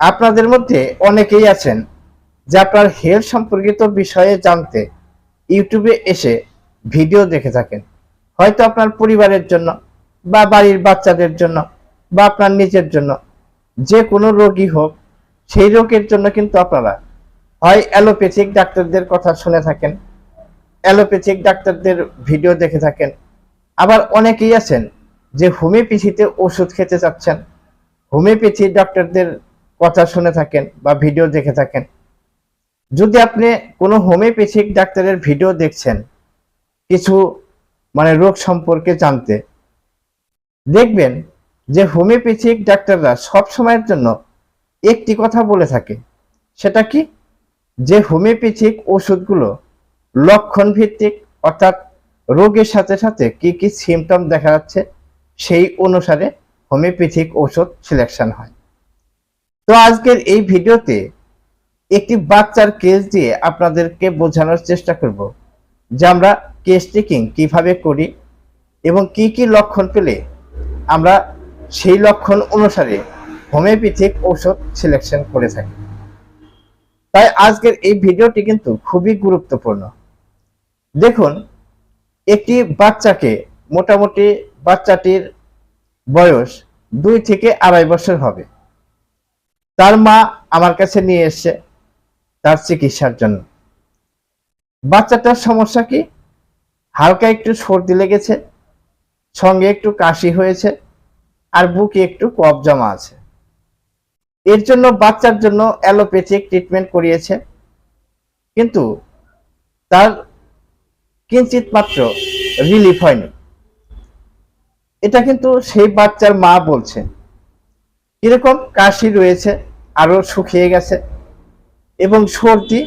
আপনাদের মধ্যে অনেকেই আছেন যে আপনার হেলথ সম্পর্কিত বিষয়ে জানতে ইউটিউবে এসে ভিডিও দেখে থাকেন। হয়তো আপনার পরিবারের জন্য বা বাড়ির বাচ্চাদের জন্য বা আপনার নিজের জন্য যে কোনো রোগী হোক, সেই রোগের জন্য কিন্তু আপনারা হয় অ্যালোপ্যাথিক ডাক্তারদের কথা শুনে থাকেন, অ্যালোপ্যাথিক ডাক্তারদের ভিডিও দেখে থাকেন। আবার অনেকেই আছেন যে হোমিওপ্যাথিতে ওষুধ খেতে চাচ্ছেন। হোমিওপ্যাথি ডক্টরদের কথা শুনে থাকেন বা ভিডিও দেখে থাকেন। যদি আপনি কোনো হোমিওপ্যাথিক ডাক্তারের ভিডিও দেখছেন, কিছু মানে রোগ সম্পর্কে জানতে, দেখবেন যে হোমিওপ্যাথিক ডাক্তাররা সব সময়ের জন্য একটি কথা বলে থাকে, সেটা কি? যে হোমিওপ্যাথিক ওষুধগুলো লক্ষণ ভিত্তিক, অর্থাৎ রোগের সাথে সাথে কি কি সিমটম দেখা যাচ্ছে, সেই অনুসারে হোমিওপ্যাথিক ওষুধ সিলেকশন হয়। তো আজকের এই ভিডিওতে একটি বাচ্চার কেস দিয়ে আপনাদেরকে বোঝানোর চেষ্টা করব যে আমরা কেস টেকিং কীভাবে করি এবং কি কি লক্ষণ পেলে আমরা সেই লক্ষণ অনুসারে হোমিওপ্যাথিক ঔষধ সিলেকশন করে থাকি। তাই আজকের এই ভিডিওটি কিন্তু খুবই গুরুত্বপূর্ণ। দেখুন, একটি বাচ্চাকে মোটামুটি বাচ্চাটির বয়স দুই থেকে আড়াই বছর হবে। তার মা আমার কাছে নিয়ে এসছে তার চিকিৎসার জন্য। বাচ্চাটার সমস্যা কি? হালকা একটু সর্দি লেগেছে, সঙ্গে একটু কাশি হয়েছে, আর বুকে একটু কফ জমা আছে। এর জন্য বাচ্চার জন্য অ্যালোপ্যাথিক ট্রিটমেন্ট করিয়েছে। কিন্তু তার কিঞ্চিত মাত্র রিলিফ হয়নি। এটা কিন্তু সেই বাচ্চার মা বলছে। কীরকম কাশি রয়েছে, আরও শুকিয়ে গেছে এবং সর্দি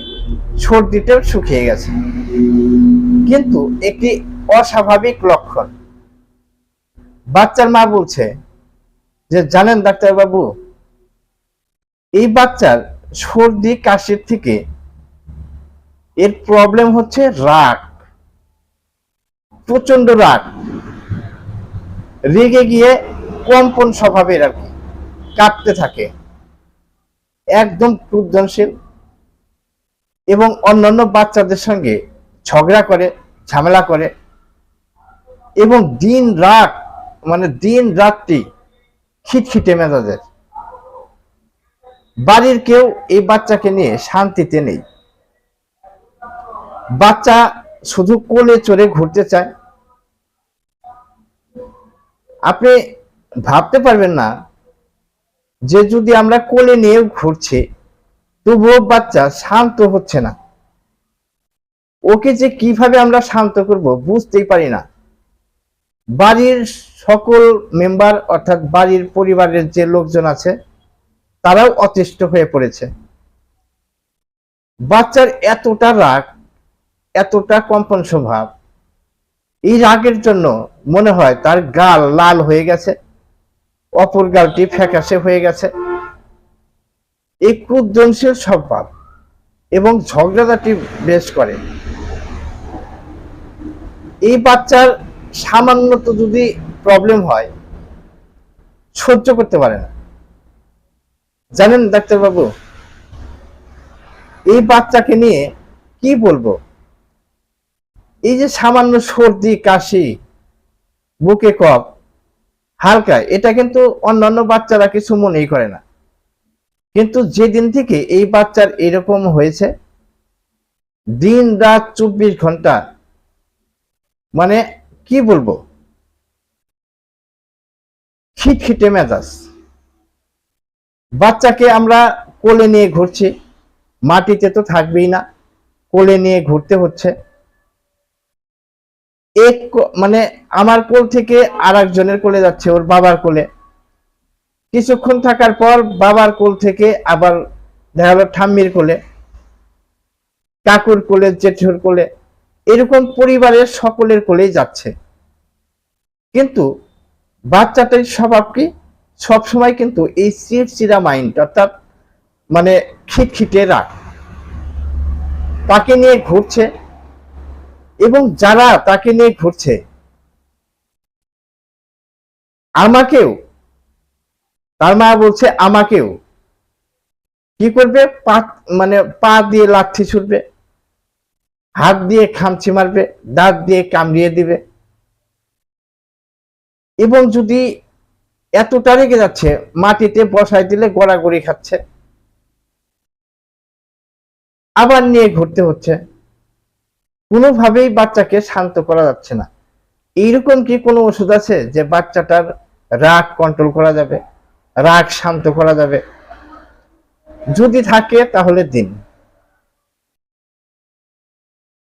সর্দিটাও শুকিয়ে গেছে। কিন্তু একটি অস্বাভাবিক লক্ষণ। বাচ্চার মা বলছে যে, জানেন ডাক্তারবাবু, এই বাচ্চার সর্দি, কাশির থেকে এর প্রবলেম হচ্ছে রাগ প্রচণ্ড রাগ। রেগে গিয়ে কম্পন স্বভাবের আর কি। কাঁপতে থাকে। একদম ক্রুদ্ধনশীল এবং অন্যান্য বাচ্চাদের সঙ্গে ঝগড়া করে, ঝামেলা করে এবং দিন রাত মানে দিন রাত্রি খিটখিটে মেজাজের। বাড়ির কেউ এই বাচ্চাকে নিয়ে শান্তিতে নেই। বাচ্চা শুধু কোলে চড়ে ঘুরতে চায়। আপনি ভাবতে পারবেন না যে যদি আমরা কোলে নিয়ে ঘুরছি, তবুও বাচ্চা শান্ত হচ্ছে না। ওকে যে কীভাবে আমরা শান্ত করব বুঝতেই পারি না। বাড়ির সকল মেম্বার অর্থাৎ বাড়ির পরিবারের যে লোকজন আছে, তারাও অতিষ্ঠ হয়ে পড়েছে। বাচ্চার এতটা রাগ, এতটা কম্পন স্বভাব, এই রাগের জন্য মনে হয় তার গাল লাল হয়ে গেছে। অপর গালটি ফ্যাকাশে হয়ে গেছে। এই ক্রুদ্ধনশীল স্বভাব এবং ঝগড়াঝাটি বেশ করে। এই বাচ্চার সামান্য তো যদি প্রবলেম হয়, সহ্য করতে পারে না। জানেন ডাক্তারবাবু, এই বাচ্চাকে নিয়ে কি বলব? এই যে সামান্য সর্দি, কাশি, বুকে কফ হালকা, এটা কিন্তু অন্যান্য বাচ্চারা কিছু মনেই করে না। কিন্তু যেদিন থেকে এই বাচ্চার এরকম হয়েছে, দিন রাত চব্বিশ ঘণ্টা মানে কি বলব? খিটখিটে মেজাজ। বাচ্চাকে আমরা কোলে নিয়ে ঘুরছি, মাটিতে তো থাকবেই না, কোলে নিয়ে ঘুরতে হচ্ছে। এক মানে আমার কোল থেকে আর একজনের কোলে যাচ্ছে, ওর বাবার কোলে। কিছুক্ষণ থাকার পর বাবার কোল থেকে আবার দেখা গেল ঠাম্মির কোলে, কাকুর কোলে, জেঠুর কোলে, এরকম পরিবারের সকলের কোলেই যাচ্ছে। কিন্তু বাচ্চাটার স্বভাব কি? সবসময় কিন্তু এই চিড়চিড়া মাইন্ড, অর্থাৎ মানে খিটখিটে রাগ। তাকে নিয়ে ঘুরছে এবং যারা তাকে নিয়ে ঘুরছে, আমাকেও, তার মা বলছে আমাকেও, কি করবে? পা মানে পা দিয়ে লাঠি ছুটবে হাত দিয়ে খামচি মারবে, দাঁত দিয়ে কামড়িয়ে দিবে। এবং যদি এতটা রেগে যাচ্ছে, মাটিতে বসাই দিলে গড়াগড়ি খাচ্ছে। আবার নিয়ে ঘুরতে হচ্ছে। কোনোভাবেই বাচ্চাকে শান্ত করা যাচ্ছে না। এইরকম কি কোনো ওষুধ আছে যে বাচ্চাটার রাগ কন্ট্রোল করা যাবে? রাগ শান্ত করা যাবে? যদি থাকে তাহলে দিন।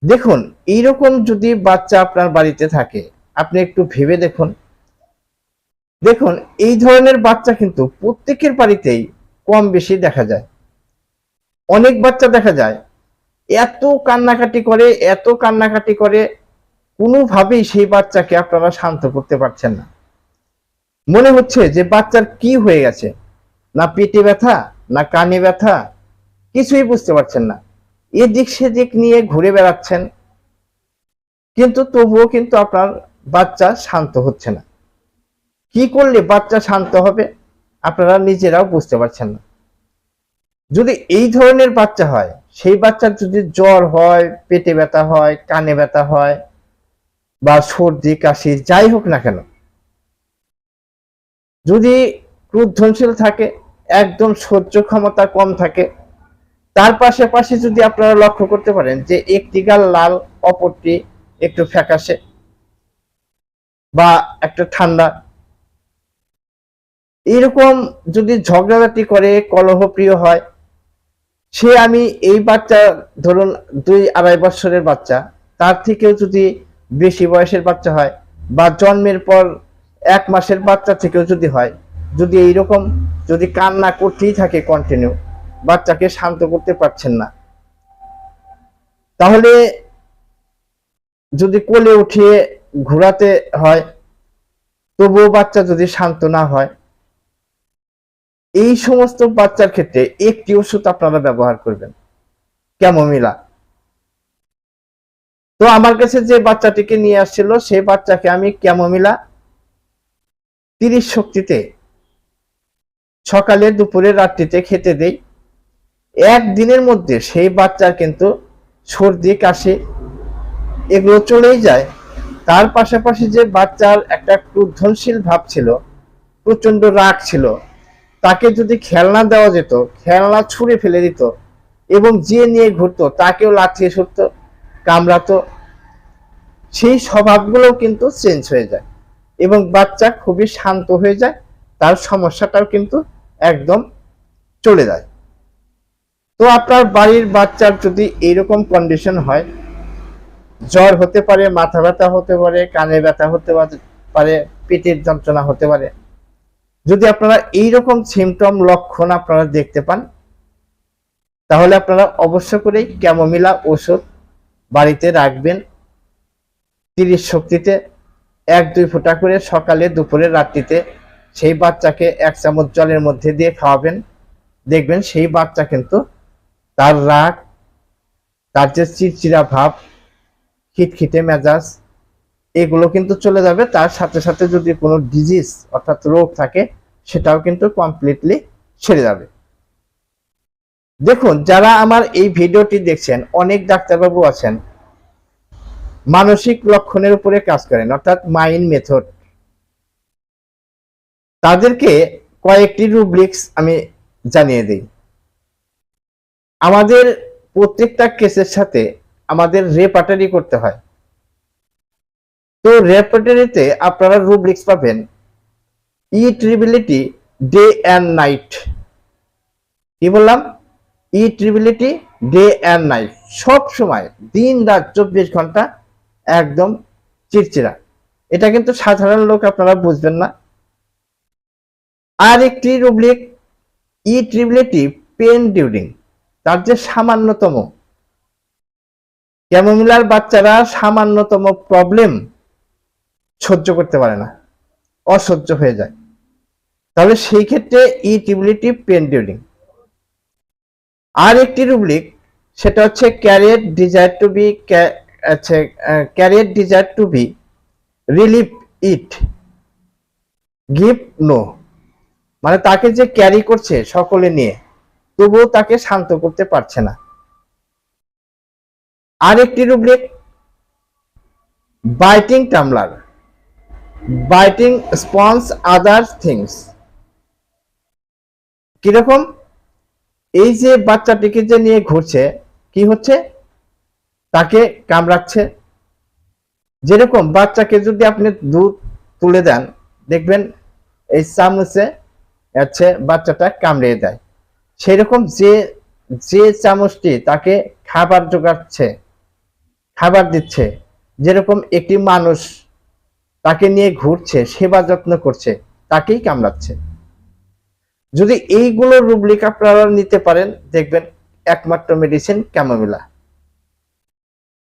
দেখুন, এইরকম যদি বাচ্চা আপনার বাড়িতে থাকে, আপনি একটু ভেবে দেখুন। দেখুন, এই ধরনের বাচ্চা কিন্তু প্রত্যেকের বাড়িতেই কম বেশি দেখা যায়। অনেক বাচ্চা দেখা যায় এত কান্নাকাটি করে, এত কান্নাকাটি করে, কোনোভাবেই সেই বাচ্চাকে আপনারা শান্ত করতে পারছেন না। মনে হচ্ছে যে বাচ্চার কি হয়ে গেছে? না পেটে ব্যথা, না কানে ব্যথা, কিছুই বুঝতে পারছেন না। এদিক সেদিক নিয়ে ঘুরে বেড়াচ্ছেন, কিন্তু তবুও কিন্তু আপনার বাচ্চা শান্ত হচ্ছে না। কি করলে বাচ্চা শান্ত হবে? আপনারা নিজেরাও বুঝতে পারছেন না। যদি এই ধরনের বাচ্চা হয় সেই বাচ্চার যদি জ্বর হয়, পেটে ব্যথা হয়, কানে ব্যথা হয় বা সর্দি, কাশি, যাই হোক না কেন, যদি ক্রুদ্ধনশীল থাকে, একদম সহ্য ক্ষমতা কম থাকে, তার পাশাপাশি যদি আপনারা লক্ষ্য করতে পারেন যে একটি গাল লাল, অপরটি একটু ফ্যাকাশে বা একটা ঠান্ডা, এরকম যদি ঝগড়াঝাটি করে, কলহপ্রিয় হয় সে আমি এই বাচ্চা, ধরুন দুই আড়াই বছরের বাচ্চা, তার থেকেও যদি বেশি বয়সের বাচ্চা হয় বা জন্মের পর এক মাসের বাচ্চা থেকেও যদি হয়, যদি এইরকম যদি কান্না করতেই থাকে কন্টিনিউ বাচ্চাকে শান্ত করতে পারছেন না। তাহলে যদি কোলে উঠিয়ে ঘোরাতে হয়, তবুও বাচ্চা যদি শান্ত না হয় এই সমস্ত বাচ্চার ক্ষেত্রে একটি ওষুধ আপনারা ব্যবহার করবেন। ক্যামোমিলা। তো আমার কাছে যে বাচ্চাটিকে নিয়ে আসছিল সেই বাচ্চাকে আমি ক্যামোমিলা তিরিশ শক্তিতে সকালে, দুপুরে, রাত্রিতে খেতে দেই। একদিনের মধ্যে সেই বাচ্চার কিন্তু সর্দি, কাশি এগুলো চলেই যায়। তার পাশাপাশি যে বাচ্চার একটা ক্রুদ্ধনশীল ভাব ছিল প্রচণ্ড রাগ ছিল তাকে যদি খেলনা দেওয়া যেত, খেলনা ছুঁড়ে ফেলে দিত এবং যে নিয়ে ঘুরতো তাকেও লাঠিয়ে ছুটতো কামড়াতো। সেই স্বভাবগুলোও কিন্তু চেঞ্জ হয়ে যায় এবং বাচ্চা খুবই শান্ত হয়ে যায়, তার সমস্যাটাও কিন্তু একদম চলে যায়। তো আপনার বাড়ির বাচ্চার যদি এইরকম কন্ডিশন হয়, জ্বর হতে পারে, মাথা ব্যথা হতে পারে, কানে ব্যথা হতে পারে, পেটের যন্ত্রণা হতে পারে যদি আপনারা এই রকম সিমটম লক্ষণ আপনারা দেখতে পান, তাহলে আপনারা অবশ্য করেই ক্যামোমিলা ওষুধ বাড়িতে রাখবেন। তিরিশ শক্তিতে এক, দুই ফোঁটা করে সকালে, দুপুরে, রাত্রিতে সেই বাচ্চাকে এক চামচ জলের মধ্যে দিয়ে খাওয়াবেন। দেখবেন সেই বাচ্চা কিন্তু তার রাগ, তার যে চিরচিরা ভাব, খিটখিটে মেজাজ, এগুলো কিন্তু চলে যাবে। তার সাথে সাথে যদি কোনো ডিজিজ অর্থাৎ রোগ থাকে সেটাও কিন্তু কমপ্লিটলি ছেড়ে যাবে। দেখুন, যারা আমার এই ভিডিওটি দেখছেন, অনেক ডাক্তারবাবু আছেন, মানসিক লক্ষণের উপরে কাজ করেন, অর্থাৎ মাইন্ড মেথড তাদেরকে কয়েকটি রুব্রিক্স আমি জানিয়ে দিই। আমাদের প্রত্যেকটা কেসের সাথে আমাদের রেপাটারি করতে হয়। তো রেপাটারিতে আপনারা রুব্রিক্স পাবেন ইট্রিবিলিটি ডে অ্যান্ড নাইট কি বললাম? ইট্রিবিলিটি ডে অ্যান্ড নাইট সব সময়, দিন, রাত, চব্বিশ ঘণ্টা একদম চিরচিরা। এটা কিন্তু সাধারণ লোক আপনারা বুঝবেন না। আর একটি রুব্রিক ইট্রিবিলিটি পেন ডিউরিং তার যে সামান্যতম। ক্যামোমিলার বাচ্চারা সামান্যতম প্রবলেম সহ্য করতে পারে না, অসহ্য হয়ে যায়। তাহলে সেই ক্ষেত্রে ইটিবিলিটি পেন ডিউরিং আর একটি রুব্রিক সেটা হচ্ছে career desire to be career desire to be relief it, give no মানে তাকে যে ক্যারি করছে সকলে নিয়ে, তবুও তাকে শান্ত করতে পারছে না। আরেকটি rubric biting tumbler, biting spoons other things. কীরকম? এই যে বাচ্চাটিকে যে নিয়ে ঘুরছে, কি হচ্ছে? তাকে কামড়াচ্ছে। যেরকম বাচ্চাকে যদি আপনি দুধ তুলে দেন, দেখবেন এই চামচে হচ্ছে বাচ্চাটা কামড়িয়ে দেয়। সেরকম যে যে চামচটি তাকে খাবার জোগাচ্ছে খাবার দিচ্ছে, যেরকম একটি মানুষ তাকে নিয়ে ঘুরছে, সেবা যত্ন করছে, তাকেই কামড়াচ্ছে। যদি এইগুলো রুবলিক আপনারা নিতে পারেন, দেখবেন একমাত্র মেডিসিন ক্যামোমিলা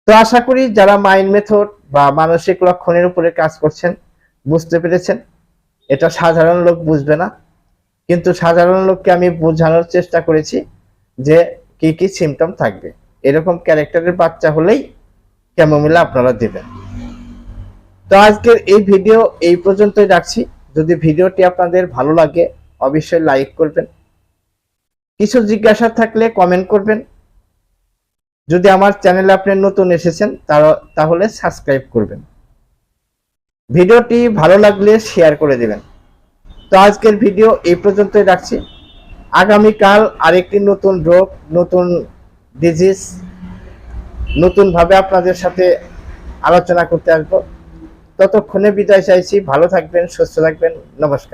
তো আশা করি যারা মাইন্ড মেথড বা মানসিক লক্ষণের উপরে কাজ করছেন, বুঝতে পেরেছেন। এটা সাধারণ লোক বুঝবে না। কিন্তু সাধারণ লোককে আমি বোঝানোর চেষ্টা করেছি যে কি কি সিমটম থাকবে। এরকম ক্যারেক্টারের বাচ্চা হলেই ক্যামোমিলা আপনারা দেবেন। তো আজকের এই ভিডিও এই পর্যন্তই রাখছি। যদি ভিডিওটি আপনাদের ভালো লাগে অবশ্যই লাইক করবেন। কিছু জিজ্ঞাসা থাকলে কমেন্ট করবেন। যদি আমার চ্যানেলে আপনি নতুন এসেছেন তাহলে সাবস্ক্রাইব করবেন। ভিডিওটি ভালো লাগলে শেয়ার করে দিবেন। তো আজকের ভিডিও এই পর্যন্তই রাখছি। আগামীকাল আরেকটি নতুন রোগ, নতুন ডিজিজ নতুন ভাবে আপনাদের সাথে আলোচনা করতে আসব। ততক্ষণে বিদায় চাইছি। ভালো থাকবেন, সুস্থ থাকবেন। নমস্কার।